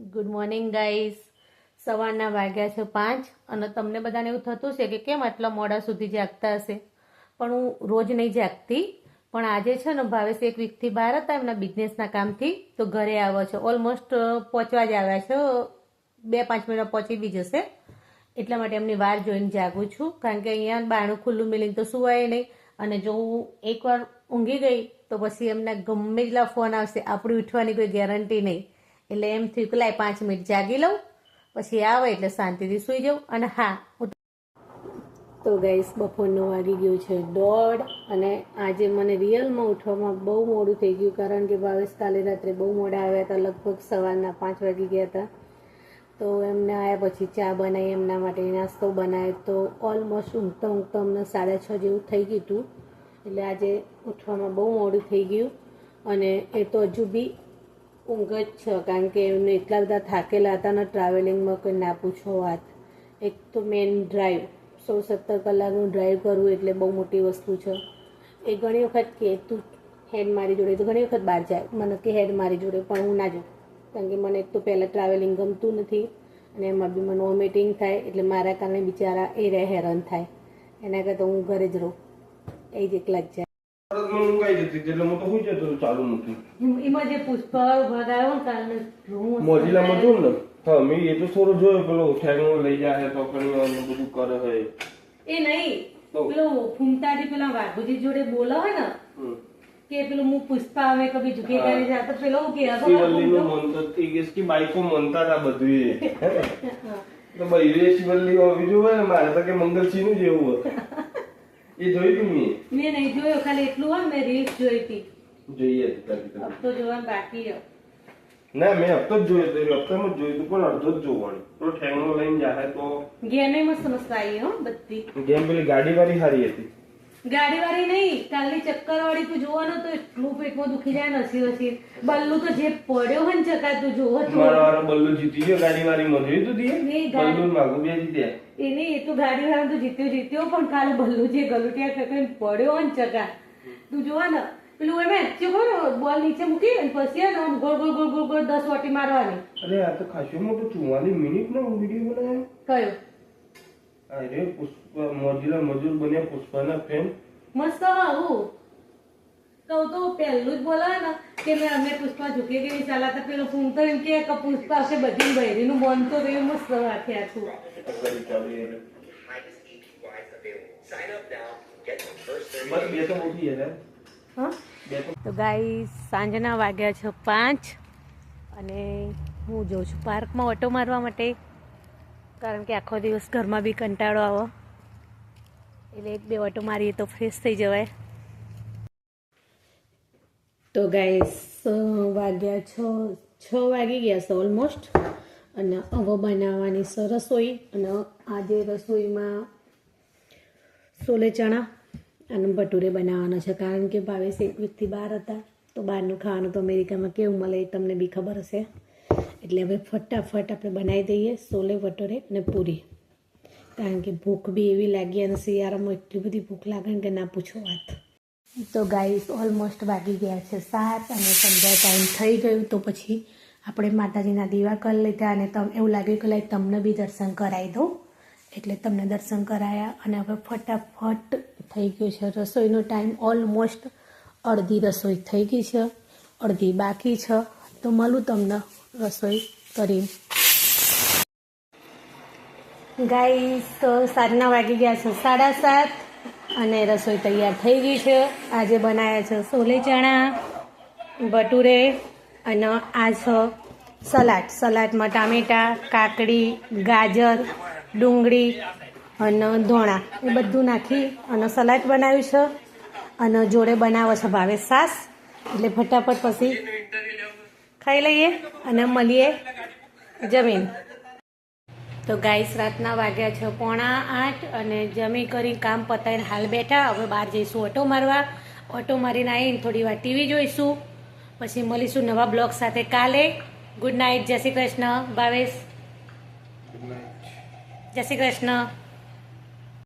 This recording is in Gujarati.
ગુડ મોર્નિંગ ગાઈઝ સવારના વાગ્યા છે પાંચ અને તમને બધાને એવું થતું છે કે કેમ આટલા મોડા સુધી જાગતા હશે? પણ હું રોજ નહીં જાગતી. પણ આજે છે ને ભાવેશ એક વીકથી બહાર હતા એમના બિઝનેસના કામથી. તો ઘરે આવ્યો છે. ઓલમોસ્ટ પહોંચવા જ આવ્યા છે. બે પાંચ મિનિટ પહોંચી બી જશે. એટલા માટે એમની વાર જોઈને જાગું છું. કારણ કે અહીંયા બારણું ખુલ્લું મિલીને તો સુવાય નહીં. અને જો હું એકવાર ઊંઘી ગઈ તો પછી એમના ગમે એટલા ફોન આવશે. આપણી ઉઠવાની કોઈ ગેરંટી નહીં. એટલે એમ થયું કે લાય પાંચ મિનિટ જાગી લઉં, પછી આવે એટલે શાંતિથી સૂઈ જાઉં. અને હા તો ગાઈસ બપોરનો વાગી ગયું છે દોઢ અને આજે મને રિયલમાં ઉઠવામાં બહુ મોડું થઈ ગયું કારણ કે ભાવેશ કાલે રાત્રે બહુ મોડા આવ્યા હતા, લગભગ સવારના પાંચ વાગી ગયા હતા. તો એમને આવ્યા પછી ચા બનાવી, એમના માટે નાસ્તો બનાવ્યો. તો ઓલમોસ્ટ ઊંઘતા ઊંઘતા અમને સાડા છ જેવું થઈ ગયું હતું. એટલે આજે ઉઠવામાં બહુ મોડું થઈ ગયું. અને એ તો હજુ બી ઊંઘ જ છે, કારણ કે એમને એટલા બધા થાકેલા હતા ને ટ્રાવેલિંગમાં કોઈ ના પૂછો વાત. એક તો મેન ડ્રાઈવ સોળ સત્તર કલાકનું ડ્રાઈવ કરવું એટલે બહુ મોટી વસ્તુ છે. એ ઘણી વખત કે તું હેડ મારી જોડે તો ઘણી વખત બહાર જાય, મને કે હેડ મારી જોડે, પણ હું ના જાઉં. કારણ કે મને એક તો પહેલાં ટ્રાવેલિંગ ગમતું નથી અને એમાં બી મને વોમિટિંગ થાય, એટલે મારા કારણે બિચારા એ રહે હેરાન થાય. એના કરતાં હું ઘરે જ રહું, એ જ એકલા જ જાય. મોજીલામાં જોઉં ને હા મેં એ તો થોડો જોયો પેલો ઠેંગણો લઈ જાય તો બધું કરે હે એ નહીં પેલો ફૂમતાજી પેલા વાઘુજી જોડે બોલો હોય ને કે પેલું હું પુષ્પા આવે કભી ઝુકે. કરી પેલો કે શિવલ્લીનું બાઈકો મનતા તા બધું તો બૈરે શિવલ્લી બીજું હોય ને મારે તો કે મંગલસિંહનું જેવું હોય. એ જોઈ તું મેં મેં નહીં જોયો ખાલી એટલું હોય મેં રીલ્સ જોઈ હતી. જોઈએ હતી તારી अब તો જોવાનું બાકી છે ના મેં હપ્તો જ જોયો હતો હપ્તામાં જ જોયું તું પણ અડધો જ જોવાનું. તો ઠેંગણો લઈને જાય તો. ઘેરને મસ્ત મસ્ત આવી હો બધી. ગેમ પેલી ગાડી વાળી સારી હતી. ગાડી વાળી નહીં કાલની ચક્કર વાળી તું જોવાનો તો એટલું પેટમાં દુખી જાય નસી હસી બલ્લુ તો જે પડ્યો હોય ને ચકા તું જોવો તો. મારો વાળો બલ્લુ જીતી ગયો ગાડી વાળી મને જોયું તું બલ્લુ માગો બે જીત્યા. એને એ તો ગાડી વાળા તો જીત્યો જીત્યો પણ કાલે બલ્લુ જે ગલુટિયા કકડીને પડ્યો હોય ને ચકા તું જોવા ને પેલું એમ એક્ચ્યુ ખરો બોલ નીચે મૂકી અને પછી આમ ગોળ ગોળ ગોળ ગોળ ગોળ દસ વાટી મારવાની. અરે આ તો ખાસો મોટું ચુમ્માલીસ મિનિટ નો વીડિયો બનાવ્યો. કયો? અરે પુષ્પા મોજીલા મજૂર બન્યા પુષ્પાના ફેન મસ્ત આવું તો તો પહેલું જ બોલાવે ને કે મેં અમે પુષ્પા ઝૂકે ગઈ ચાલા? તો પેલો ફૂન તો એમ કે પુષ્પા હશે બધી બહેરીનું બોન તો રહ્યું મસ્ત રાખે છું. હા? તો. ગાઈ સાંજના વાગ્યા છે પાંચ અને હું જઉં છું પાર્કમાં ઓટો મારવા માટે. કારણ કે આખો દિવસ ઘરમાં બી કંટાળો આવો. એટલે એક બે ઓટો મારીએ તો ફ્રેશ થઈ જવાય. તો ગાઈસ વાગ્યા છ છ વાગી ગયા છે ઓલમોસ્ટ અને હવે બનાવવાની છે રસોઈ. અને આજે રસોઈમાં સોલે ચણા અને ભટુરે બનાવવાના છે. કારણ કે ભાવેશ એક વીકથી બહાર હતા. તો બહારનું ખાવાનું તો અમેરિકામાં કેવું મળે એ તમને બી ખબર હશે. એટલે હવે ફટાફટ આપણે બનાવી દઈએ સોલે વટોરે અને પૂરી. કારણ કે ભૂખ બી એવી લાગી અને શિયાળામાં એટલી બધી ભૂખ લાગે કે ના પૂછો વાત. તો ગાઈસ ઓલમોસ્ટ વાગી ગયા છે સાત અને સંધ્યા ટાઈમ થઈ ગયું તો પછી આપણે માતાજીના દીવા કરી લીધા અને તમ, એવું લાગ્યું કે લાઈક તમને બી દર્શન કરાવી દઉં. એટલે તમને દર્શન કરાયા અને હવે ફટાફટ થઈ ગયું છે રસોઈનો ટાઈમ ઓલમોસ્ટ અડધી રસોઈ થઈ ગઈ છે, અડધી બાકી છે. તો મળું તમને. રસોઈ કરી. ગાઈસ, તો સાતના વાગી ગયા છે સાડા સાત અને રસોઈ તૈયાર થઈ ગઈ છે. આજે બનાવ્યા છે સોલે ચણા, ભટુરે અને આ છે સલાડ. સલાડમાં ટામેટાં, કાકડી, ગાજર, ડુંગળી અને ધોણા. એ બધું નાખી અને સલાડ બનાવ્યું છે. અને જોડે બનાવે છે ભાવે સાસ. એટલે ફટાફટ પછી ખાઈ લઈએ અને મળીએ જમીન. તો ગાઈસ રાતના વાગ્યા છે પોણા આઠ અને જમી કરી કામ પતાવીને હાલ બેઠા. હવે બહાર જઈશું ઓટો મારવા. ઓટો મારીને આવીને થોડી વાર ટીવી જોઈશું. પછી મળીશું નવા બ્લોગ સાથે કાલે. ગુડ નાઇટ જય શ્રી કૃષ્ણ. ભાવેશ. જય શ્રી કૃષ્ણ.